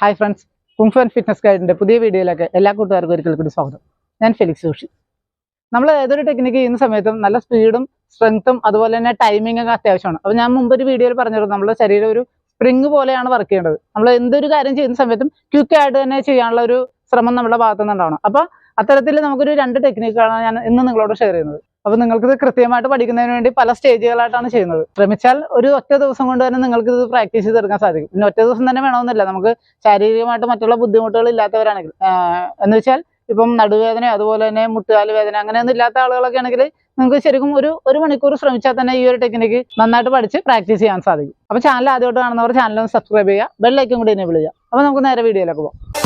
Hi friends kung fu and fitness ഗൈഡിന്റെ പുതിയ വീഡിയോയിലേക്ക് എല്ലാ കൂട്ടുകാർക്കും ഒരിക്കൽ കൂടി സ്വാഗതം. ഞാൻ ഫെലിക്സ് ജോഷി. നമ്മൾ ഏതൊരു ടെക്നിക്ക് ചെയ്യുന്ന സമയത്തും നല്ല സ്പീഡും സ്ട്രെങ്ത്തും അതുപോലെ തന്നെ ടൈമിംഗ് ഒക്കെ അത്യാവശ്യമാണ്. അപ്പോൾ ഞാൻ മുമ്പ് ഒരു വീഡിയോയിൽ പറഞ്ഞിരുന്നു നമ്മുടെ ശരീരം ഒരു സ്പ്രിങ് പോലെയാണ് വർക്ക് ചെയ്യേണ്ടത്. നമ്മൾ എന്തൊരു കാര്യം ചെയ്യുന്ന സമയത്തും ക്വിക്ക് ആയിട്ട് തന്നെ ചെയ്യാനുള്ള ഒരു ശ്രമം നമ്മുടെ ഭാഗത്തു അപ്പോൾ അത്തരത്തിൽ നമുക്കൊരു രണ്ട് ടെക്നിക്കുകളാണ് ഞാൻ ഇന്ന് നിങ്ങളോട് ഷെയർ ചെയ്യുന്നത്. അപ്പോൾ ഇത് കൃത്യമായിട്ട് പഠിക്കുന്നതിന് വേണ്ടി പല സ്റ്റേജുകളായിട്ടാണ് ചെയ്യുന്നത്. ശ്രമിച്ചാൽ ഒരു ഒറ്റ ദിവസം കൊണ്ട് തന്നെ നിങ്ങൾക്ക് ഇത് പ്രാക്ടീസ് ചെയ്തെടുക്കാൻ സാധിക്കും. പിന്നെ ഒറ്റ ദിവസം തന്നെ വേണമെന്നില്ല. നമുക്ക് ശാരീരികമായിട്ട് മറ്റുള്ള ബുദ്ധിമുട്ടുകൾ ഇല്ലാത്തവരാണെങ്കിൽ. എന്ന് വെച്ചാൽ ഇപ്പം നടുവേദന അതുപോലെ തന്നെ മുട്ടുകാൽ വേദന അങ്ങനെയൊന്നും ഇല്ലാത്ത ആളുകളൊക്കെ ആണെങ്കിൽ നിങ്ങൾക്ക് ശരിക്കും ഒരു ഒരു മണിക്കൂർ ശ്രമിച്ചാൽ തന്നെ ഈ ഒരു ടെക്നിക്ക് നന്നായിട്ട് പഠിച്ച് പ്രാക്ടീസ് ചെയ്യാൻ സാധിക്കും. അപ്പോൾ ചാനൽ ആദ്യമായിട്ട് കാണുന്നവർ ചാനൽ ഒന്ന് സബ്സ്ക്രൈബ് ചെയ്യുക. ബെല്ലൈക്കും കൂടി എന്നെ വിളിക്കുക അപ്പോൾ നമുക്ക് നേരെ വീഡിയോയിലേക്ക് പോകാം.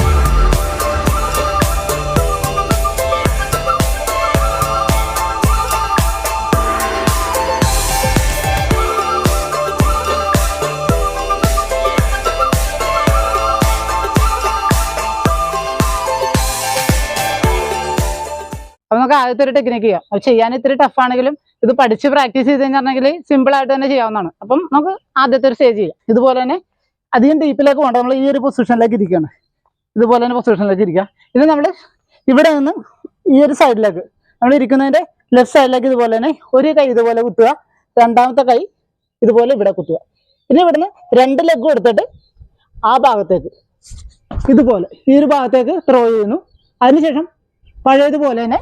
അപ്പോൾ നമുക്ക് ആദ്യത്തെ ഒരു ടെക്നിക്ക് ചെയ്യാം. അത് ചെയ്യാൻ ഇത്തിരി ടഫ് ആണെങ്കിലും ഇത് പഠിച്ച് പ്രാക്ടീസ് ചെയ്ത് കഴിഞ്ഞിട്ടുണ്ടെങ്കിൽ സിമ്പിൾ ആയിട്ട് തന്നെ ചെയ്യാവുന്നതാണ്. അപ്പം നമുക്ക് ആദ്യത്തെ ഒരു സ്റ്റേജ് ചെയ്യാം. ഇതുപോലെ തന്നെ അധികം ഡീപ്പിലേക്ക് പോകണ്ട നമ്മൾ ഈ ഒരു പൊസിഷനിലേക്ക് ഇരിക്കുകയാണ്. ഇതുപോലെ തന്നെ പൊസിഷനിലേക്ക് ഇരിക്കുക. ഇത് നമ്മൾ ഇവിടെ നിന്ന് ഈ ഒരു സൈഡിലേക്ക് നമ്മൾ ഇരിക്കുന്നതിന്റെ ലെഫ്റ്റ് സൈഡിലേക്ക് ഇതുപോലെ തന്നെ ഒരു കൈ ഇതുപോലെ കുത്തുക. രണ്ടാമത്തെ കൈ ഇതുപോലെ ഇവിടെ കുത്തുക. ഇനി ഇവിടുന്ന് രണ്ട് ലെഗ് എടുത്തിട്ട് ആ ഭാഗത്തേക്ക് ഇതുപോലെ ഈ ഒരു ഭാഗത്തേക്ക് ത്രോ ചെയ്യുന്നു. അതിനുശേഷം പഴയതുപോലെ തന്നെ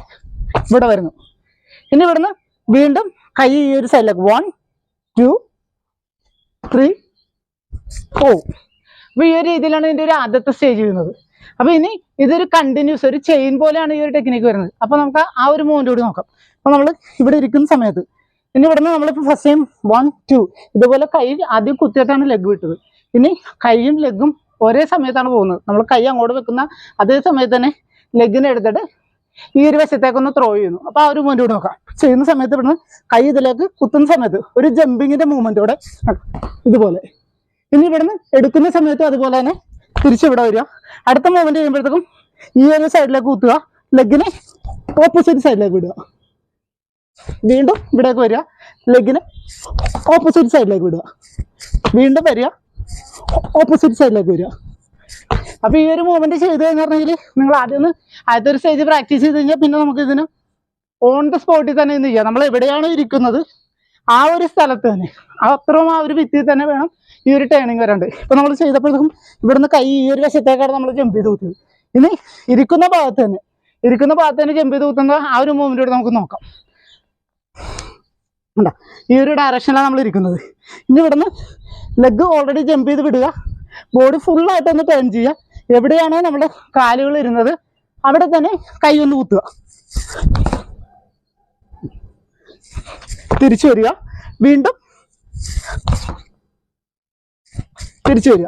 ഇവിടെ വരുന്നു. ഇനി ഇവിടുന്ന് വീണ്ടും കൈ ഈ ഒരു സൈഡിലേക്ക് വൺ ടു ത്രീ ഫോർ അപ്പൊ ഈ ഒരു രീതിയിലാണ് ഇതിന്റെ ഒരു ആദ്യത്തെ സ്റ്റേജ് ചെയ്യുന്നത് അപ്പൊ ഇനി ഇതൊരു കണ്ടിന്യൂസ് ഒരു ചെയിൻ പോലെയാണ് ഈ ഒരു ടെക്നിക്ക് വരുന്നത്. അപ്പൊ നമുക്ക് ആ ഒരു മൂവിന്റെ കൂടി നോക്കാം. അപ്പൊ നമ്മൾ ഇവിടെ ഇരിക്കുന്ന സമയത്ത് ഇനി ഇവിടുന്ന് നമ്മളിപ്പോൾ ഫസ്റ്റ് ടൈം വൺ ടു ഇതുപോലെ കൈ ആദ്യം കുത്തിയിട്ടാണ് ലെഗ് വിട്ടത്. ഇനി കൈയും ലെഗും ഒരേ സമയത്താണ് പോകുന്നത്. നമ്മൾ കൈ അങ്ങോട്ട് വെക്കുന്ന അതേ സമയത്ത് തന്നെ ലെഗിനെ എടുത്തിട്ട് ഈ ഒരു വശത്തേക്കൊന്ന് ത്രോ ചെയ്യുന്നു. അപ്പൊ ആ ഒരു മൂവ്മെന്റ് കൂടി നോക്കാം. ചെയ്യുന്ന സമയത്ത് ഇവിടുന്ന് കൈ ഇതിലേക്ക് കുത്തുന്ന സമയത്ത് ഒരു ജമ്പിങ്ങിന്റെ മൂവ്മെന്റോടെ ഇതുപോലെ. ഇനി ഇവിടുന്ന് എടുക്കുന്ന സമയത്ത് അതുപോലെ തന്നെ തിരിച്ചിവിടെ വരിക. അടുത്ത മൂവ്മെന്റ് ചെയ്യുമ്പോഴത്തേക്കും ഈ ഒരു സൈഡിലേക്ക് കുത്തുക. ലെഗിനെ ഓപ്പോസിറ്റ് സൈഡിലേക്ക് വിടുക. വീണ്ടും ഇവിടേക്ക് വരിക. ലെഗിനെ ഓപ്പോസിറ്റ് സൈഡിലേക്ക് വിടുക. വീണ്ടും വരിക. ഓപ്പോസിറ്റ് സൈഡിലേക്ക് വരിക. അപ്പൊ ഈ ഒരു മൂവ്മെന്റ് ചെയ്ത് കഴിഞ്ഞിട്ടുണ്ടെങ്കിൽ നിങ്ങൾ ആദ്യം ഒന്ന് ആദ്യത്തെ ഒരു സ്റ്റേജ് പ്രാക്ടീസ് ചെയ്ത് കഴിഞ്ഞാൽ പിന്നെ നമുക്ക് ഇതിന് ഓൺ ദ സ്പോട്ടിൽ തന്നെ ഇന്ന് ചെയ്യാം? നമ്മൾ എവിടെയാണോ ഇരിക്കുന്നത്? ആ ഒരു സ്ഥലത്ത് തന്നെ. അത്രയും ആ ഒരു ഭിത്തിയിൽ തന്നെ വേണം ഈ ഒരു ടേണിങ് വരാണ്ട്. ഇപ്പൊ നമ്മൾ ചെയ്തപ്പോഴത്തേക്കും ഇവിടുന്ന് കൈ ഈ ഒരു വശത്തേക്കാണ് നമ്മൾ ജമ്പ് ചെയ്ത് കൂട്ടിയത് ഇനി ഇരിക്കുന്ന ഭാഗത്ത് തന്നെ ഇരിക്കുന്ന ഭാഗത്ത് തന്നെ ജമ്പ് ചെയ്ത് കൂട്ടുന്ന ആ ഒരു മൂവ്മെന്റ് നമുക്ക് നോക്കാം. ഉണ്ടോ ഈ ഒരു ഡയറക്ഷനിലാണ് നമ്മൾ ഇരിക്കുന്നത്. ഇനി ഇവിടുന്ന് ലെഗ് ഓൾറെഡി ജമ്പ് ചെയ്ത് വിടുക. ബോഡി ഫുള്ളായിട്ട് ഒന്ന് ടേൺ ചെയ്യുക. എവിടെയാണോ നമ്മുടെ കാലുകൾ ഇരുന്നത് അവിടെ തന്നെ കൈ ഒന്ന് കുത്തുക. തിരിച്ചു വരിക. വീണ്ടും തിരിച്ചു വരിക.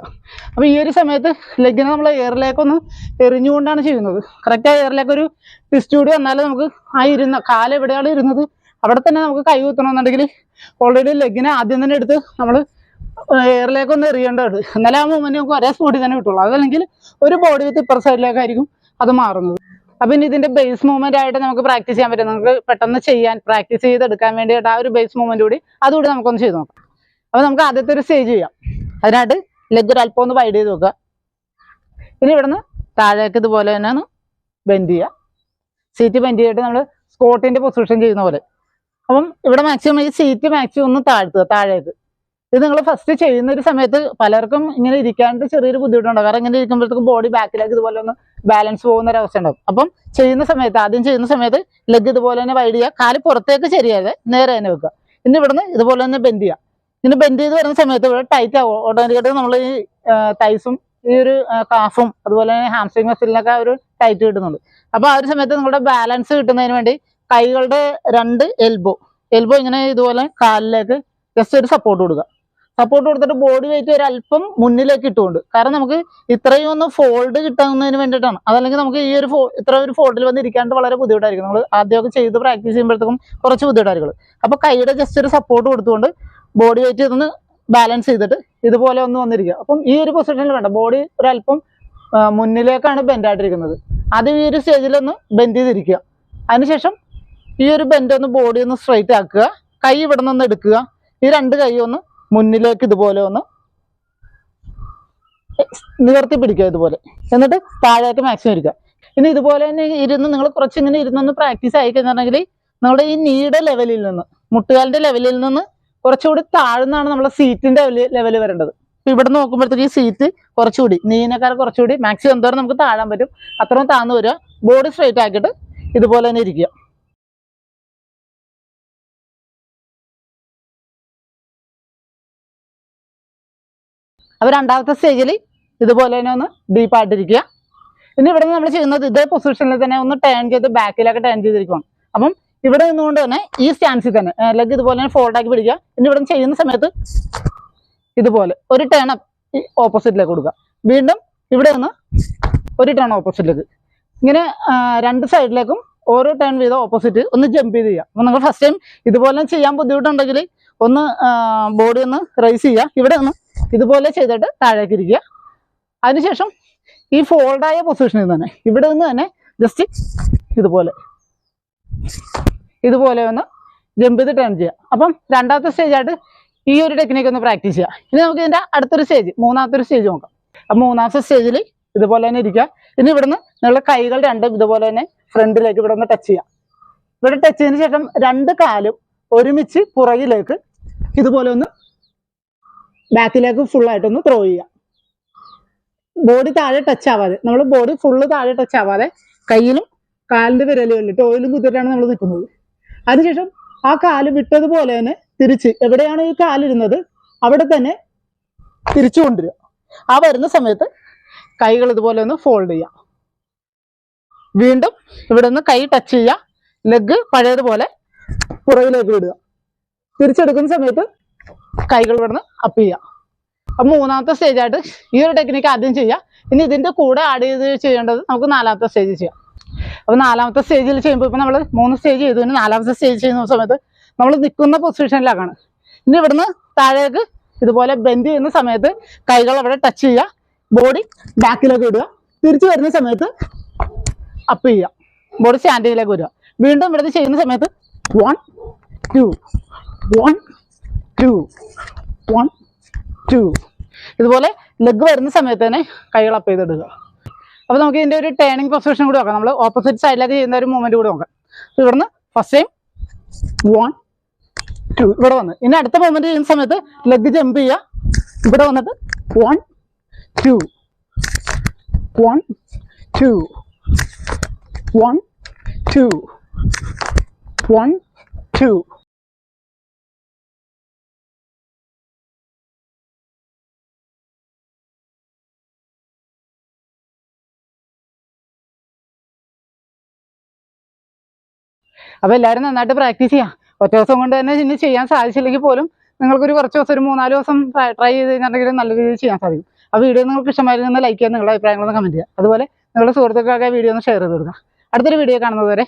അപ്പൊ ഈ ഒരു സമയത്ത് ലെഗിനെ നമ്മൾ എയറിലേക്കൊന്ന് എറിഞ്ഞുകൊണ്ടാണ് ചെയ്യുന്നത്. കറക്റ്റ് ആ എയറിലേക്ക് ഒരു ട്വിസ്റ്റ് കൂടി വന്നാലേ നമുക്ക് ആ ഇരുന്ന കാലെവിടെയാണ് ഇരുന്നത് അവിടെ തന്നെ നമുക്ക് കൈ കുത്തണമെന്നുണ്ടെങ്കിൽ ഓൾറെഡി ലെഗിനെ ആദ്യം തന്നെ എടുത്ത് നമ്മൾ എയറിലേക്ക് ഒന്ന് എറിയേണ്ടത്. എന്നാലേ ആ മൂവ്മെന്റ് നമുക്ക് ഒരേ സ്പോട്ടിൽ തന്നെ കിട്ടുള്ളൂ. അതല്ലെങ്കിൽ ഒരു ബോഡി വിത്ത് ഇപ്പർ സൈഡിലേക്കായിരിക്കും അത് മാറുന്നത്. അപ്പൊ ഇനി ഇതിന്റെ ബേസ് മൂവ്മെന്റ് ആയിട്ട് നമുക്ക് പ്രാക്ടീസ് ചെയ്യാൻ പറ്റും. നമുക്ക് പെട്ടെന്ന് ചെയ്യാൻ പ്രാക്ടീസ് ചെയ്തെടുക്കാൻ വേണ്ടിയിട്ട് ആ ഒരു ബേസ് മൂവ്മെന്റ് കൂടി അതുകൂടി നമുക്കൊന്ന് ചെയ്ത് നോക്കാം. അപ്പൊ നമുക്ക് ആദ്യത്തെ ഒരു സ്റ്റേജ് ചെയ്യാം. അതിനായിട്ട് ലെഗ് ഒരു അല്പം ഒന്ന് വൈഡ് ചെയ്ത് നോക്കുക ഇനി ഇവിടുന്ന് താഴേക്ക് ഇതുപോലെ തന്നെ ഒന്ന് ബെൻഡ് ചെയ്യുക. സീറ്റ് ബെൻഡ് ചെയ്തിട്ട് നമ്മൾ സ്കോട്ടിന്റെ പൊസിഷൻ ചെയ്യുന്ന പോലെ. അപ്പം ഇവിടെ മാക്സിമം ഈ സീറ്റ് മാക്സിമം ഒന്ന് താഴ്ത്തുക താഴേക്ക്. ഇത് നിങ്ങൾ ഫസ്റ്റ് ചെയ്യുന്ന ഒരു സമയത്ത് പലർക്കും ഇങ്ങനെ ഇരിക്കാണ്ട് ചെറിയൊരു ബുദ്ധിമുട്ടുണ്ടാവും. കാരണം ഇങ്ങനെ ഇരിക്കുമ്പോഴത്തേക്കും ബോഡി ബാക്കിലേക്ക് ഇതുപോലെ ഒന്ന് ബാലൻസ് പോകുന്ന ഒരു അവസ്ഥ ഉണ്ടാവും അപ്പം ചെയ്യുന്ന സമയത്ത് ആദ്യം ചെയ്യുന്ന സമയത്ത് ലെഗ് ഇതുപോലെ തന്നെ വൈഡ് ചെയ്യുക. കാൽ പുറത്തേക്ക് ശരിയാതെ നേരെ തന്നെ വെക്കുക. ഇനി ഇവിടുന്ന് ഇതുപോലെ തന്നെ ബെൻഡ് ചെയ്യുക. ഇനി ബെൻഡ് ചെയ്ത് വരുന്ന സമയത്ത് ഇവിടെ ടൈറ്റ് ആവും. ഓട്ടോമാറ്റിക്കായിട്ട് നമ്മൾ ഈ തൈസും ഈ ഒരു കാഫും അതുപോലെ തന്നെ ഹാംസ്ട്രിങ് മസിലിനൊക്കെ ഒരു ടൈറ്റ് കിട്ടുന്നുണ്ട്. അപ്പോൾ ആ ഒരു സമയത്ത് നിങ്ങളുടെ ബാലൻസ് കിട്ടുന്നതിന് വേണ്ടി കൈകളുടെ രണ്ട് എൽബോ എൽബോ ഇങ്ങനെ ഇതുപോലെ കാലിലേക്ക് ജസ്റ്റ് ഒരു സപ്പോർട്ട് കൊടുക്കുക. സപ്പോർട്ട് കൊടുത്തിട്ട് ബോഡി വെയിറ്റ് ഒരു അല്പം മുന്നിലേക്ക് ഇട്ടുകൊണ്ട് കാരണം നമുക്ക് ഇത്രയും ഒന്ന് ഫോൾഡ് കിട്ടാവുന്നതിന് വേണ്ടിയിട്ടാണ്. അതല്ലെങ്കിൽ നമുക്ക് ഈ ഒരു ഇത്ര ഒരു ഫോൾഡിൽ വന്ന് ഇരിക്കാണ്ട് വളരെ ബുദ്ധിമുട്ടായിരിക്കും. നമ്മൾ ആദ്യമൊക്കെ ചെയ്ത് പ്രാക്ടീസ് ചെയ്യുമ്പോഴത്തേക്കും കുറച്ച് ബുദ്ധിമുട്ടായിരിക്കും. അപ്പോൾ കൈയുടെ ജസ്റ്റ് ഒരു സപ്പോർട്ട് കൊടുത്തുകൊണ്ട് ബോഡി വെയിറ്റ് ഇതൊന്ന് ബാലൻസ് ചെയ്തിട്ട് ഇതുപോലെ ഒന്ന് വന്നിരിക്കുക. അപ്പം ഈ ഒരു പൊസിഷനിൽ വേണ്ട. ബോഡി ഒരല്പം മുന്നിലേക്കാണ് ബെൻഡായിട്ടിരിക്കുന്നത് ആദ്യം ഈ ഒരു സ്റ്റേജിൽ ഒന്ന് ബെൻഡ് ചെയ്തിരിക്കുക. അതിനുശേഷം ഈ ഒരു ബെൻഡ് ഒന്ന് ബോഡി ഒന്ന് സ്ട്രൈറ്റ് ആക്കുക. കൈ ഇവിടെ നിന്ന് എടുക്കുക. ഈ രണ്ട് കൈ ഒന്ന് മുന്നിലേക്ക് ഇതുപോലെ ഒന്ന് നിവർത്തി പിടിക്കുക ഇതുപോലെ. എന്നിട്ട് താഴേക്ക് മാക്സിമം ഇരിക്കുക. ഇനി ഇതുപോലെ തന്നെ ഇരുന്ന് നിങ്ങൾ കുറച്ചിങ്ങനെ ഇരുന്നൊന്ന് പ്രാക്ടീസ് ആയി നമ്മുടെ ഈ നീടെ ലെവലിൽ നിന്ന് മുട്ടുകാലിന്റെ ലെവലിൽ നിന്ന് കുറച്ചുകൂടി താഴ്ന്നാണ് നമ്മുടെ സീറ്റിന്റെ ലെവൽ വരേണ്ടത്. ഇപ്പൊ ഇവിടെ നോക്കുമ്പോഴത്തേക്ക് ഈ സീറ്റ് കുറച്ചുകൂടി നീനക്കാർ കുറച്ചുകൂടി മാക്സിമം എന്തോരം നമുക്ക് താഴാൻ പറ്റും അത്രയും താഴ്ന്നു വരിക ബോഡി സ്ട്രൈറ്റ് ആക്കിയിട്ട് ഇതുപോലെ തന്നെ ഇരിക്കുക. അപ്പൊ രണ്ടാമത്തെ സ്റ്റേജിൽ ഇതുപോലെ തന്നെ ഒന്ന് ഡീപ്പായിട്ടിരിക്കുക ഇനി ഇവിടെ നിന്ന് നമ്മൾ ചെയ്യുന്നത് ഇതേ പൊസിഷനിൽ തന്നെ ഒന്ന് ടേൺ ചെയ്ത് ബാക്കിലൊക്കെ ടേൺ ചെയ്തിരിക്കണം അപ്പം ഇവിടെ നിന്നുകൊണ്ട് തന്നെ ഈ സ്റ്റാൻസിൽ തന്നെ ലെഗ് ഇതുപോലെ തന്നെ ഫോൾഡ് ആക്കി പിടിക്കുക. ഇനി ഇവിടെ ചെയ്യുന്ന സമയത്ത് ഇതുപോലെ ഒരു ടേൺ ഈ ഓപ്പോസിറ്റിലേക്ക് കൊടുക്കുക. വീണ്ടും ഇവിടെ നിന്ന് ഒരു ടേൺ ഓപ്പോസിറ്റിലേക്ക് ഇങ്ങനെ രണ്ട് സൈഡിലേക്കും ഓരോ ടേൺ വീതം ഓപ്പോസിറ്റ് ഒന്ന് ജമ്പ് ചെയ്ത് ചെയ്യുക. അപ്പം നിങ്ങൾ ഫസ്റ്റ് ടൈം ഇതുപോലെ ചെയ്യാൻ ബുദ്ധിമുട്ടുണ്ടെങ്കിൽ ഒന്ന് ബോഡി ഒന്ന് റൈസ് ചെയ്യുക. ഇവിടെ ഒന്ന് ഇതുപോലെ ചെയ്തിട്ട് താഴേക്ക് ഇരിക്കുക. അതിനുശേഷം ഈ ഫോൾഡായ പൊസിഷനിൽ നിന്ന് തന്നെ ഇവിടെ നിന്ന് തന്നെ ജസ്റ്റ് ഇതുപോലെ ഇതുപോലെ ഒന്ന് ജമ്പ് ചെയ്ത് ടേൺ ചെയ്യുക. അപ്പം രണ്ടാമത്തെ സ്റ്റേജ് ആയിട്ട് ഈ ഒരു ടെക്നിക്ക് ഒന്ന് പ്രാക്ടീസ് ചെയ്യുക. ഇനി നമുക്ക് ഇതിന്റെ അടുത്തൊരു സ്റ്റേജ് മൂന്നാമത്തെ ഒരു സ്റ്റേജ് നോക്കാം. അപ്പം മൂന്നാമത്തെ സ്റ്റേജിൽ ഇതുപോലെ തന്നെ ഇരിക്കുക. ഇനി ഇവിടുന്ന് നിങ്ങളുടെ കൈകൾ രണ്ടും ഇതുപോലെ തന്നെ ഫ്രണ്ടിലേക്ക് ഇവിടെ ഒന്ന് ടച്ച് ചെയ്യുക. ഇവിടെ ടച്ച് ചെയ്തതിന് ശേഷം രണ്ട് കാലും ഒരുമിച്ച് പുറകിലേക്ക് ഇതുപോലെ ഒന്ന് ബാക്കിലേക്ക് ഫുൾ ആയിട്ടൊന്ന് ത്രോ ചെയ്യുക. ബോഡി താഴെ ടച്ച് ആവാതെ നമ്മൾ ബോഡി ഫുള്ള് താഴെ ടച്ച് ആവാതെ കയ്യിലും കാലിന്റെ വിരലുകളിൽ ടോയിലും കുതിരയാണ് നമ്മൾ നിൽക്കുന്നത്. അതിനുശേഷം ആ കാൽ വിട്ടതുപോലെ തന്നെ തിരിച്ച് എവിടെയാണ് ഈ കാലിരുന്നത്? അവിടെ തന്നെ തിരിച്ചു കൊണ്ടുവരിക. ആ വരുന്ന സമയത്ത് കൈകൾ ഇതുപോലെ ഒന്ന് ഫോൾഡ് ചെയ്യുക. വീണ്ടും ഇവിടെ നിന്ന് കൈ ടച്ച് ചെയ്യുക. ലെഗ് പഴയതുപോലെ പുറകിലേക്ക് വിടുക. തിരിച്ചെടുക്കുന്ന സമയത്ത് കൈകൾ ഇവിടുന്ന് അപ്പ് ചെയ്യുക. അപ്പം മൂന്നാമത്തെ സ്റ്റേജ് ആയിട്ട് ഈ ഒരു ടെക്നിക്ക് ആദ്യം ചെയ്യാം ഇനി ഇതിന്റെ കൂടെ ആഡ് ചെയ്ത് ചെയ്യേണ്ടത് നമുക്ക് നാലാമത്തെ സ്റ്റേജ് ചെയ്യാം. അപ്പൊ നാലാമത്തെ സ്റ്റേജിൽ ചെയ്യുമ്പോൾ ഇപ്പൊ നമ്മൾ മൂന്ന് സ്റ്റേജ് ചെയ്തു. ഇനി നാലാമത്തെ സ്റ്റേജ് ചെയ്യുന്ന സമയത്ത് നമ്മൾ നിൽക്കുന്ന പൊസിഷനിലാക്കാണ് ഇനി ഇവിടുന്ന് താഴേക്ക് ഇതുപോലെ ബെൻഡ് ചെയ്യുന്ന സമയത്ത് കൈകൾ അവിടെ ടച്ച് ചെയ്യുക. ബോഡി ബാക്കിലേക്ക് ഇടുക. തിരിച്ചു വരുന്ന സമയത്ത് അപ്പ് ചെയ്യുക. ബോഡി സ്റ്റാൻഡിങ്ങിലേക്ക് വരിക. വീണ്ടും ഇവിടുന്ന് ചെയ്യുന്ന സമയത്ത് one two one two one two ഇതുപോലെ ലെഗ് വരുന്ന സമയത്ത് തന്നെ കൈകൾ അപ്പ് ചെയ്തെടുക്കുക അപ്പോൾ നമുക്ക് ഇതിന്റെ ഒരു ടേണിംഗ് പൊസിഷൻ കൂടി നോക്കാം. നമ്മൾ ഓപ്പോസിറ്റ് സൈഡിലേക്ക് ചെയ്യുന്ന ഒരു മൂവ്മെന്റ് കൂടി നോക്കാം. ഇവിടുന്ന് ഫസ്റ്റ് ടൈം വൺ ടു ഇവിടെ വന്ന്. ഇനി അടുത്ത മൂവ്മെന്റ് ചെയ്യുന്ന സമയത്ത് ലെഗ് ജമ്പ് ചെയ്യുക. ഇവിടെ വന്നിട്ട് one two one two one two one two അപ്പൊ എല്ലാവരും നന്നായിട്ട് പ്രാക്ടീസ് ചെയ്യാം. ഒറ്റ ദിവസം കൊണ്ട് തന്നെ ഇനി ചെയ്യാൻ സാധിച്ചില്ലെങ്കിൽ പോലും നിങ്ങൾക്കൊരു കുറച്ച് ദിവസം ഒരു മൂന്നാൽ ദിവസം ട്രൈ ചെയ്ത് കഴിഞ്ഞിട്ടുണ്ടെങ്കിൽ നല്ല രീതിയിൽ ചെയ്യാൻ സാധിക്കും. ആ വീഡിയോ നിങ്ങൾക്ക് ഇഷ്ടമായിരുന്നെങ്കിൽ ലൈക്ക് ചെയ്യാൻ നിങ്ങളുടെ അഭിപ്രായങ്ങളൊന്ന് കമന്റ് ചെയ്യുക. അതുപോലെ നിങ്ങളുടെ സുഹൃത്തുക്കൾക്കൊക്കെ വീഡിയോ ഒന്ന് ഷെയർ ചെയ്ത് കൊടുക്കുക. അടുത്തൊരു വീഡിയോ കാണുന്നത് വരെ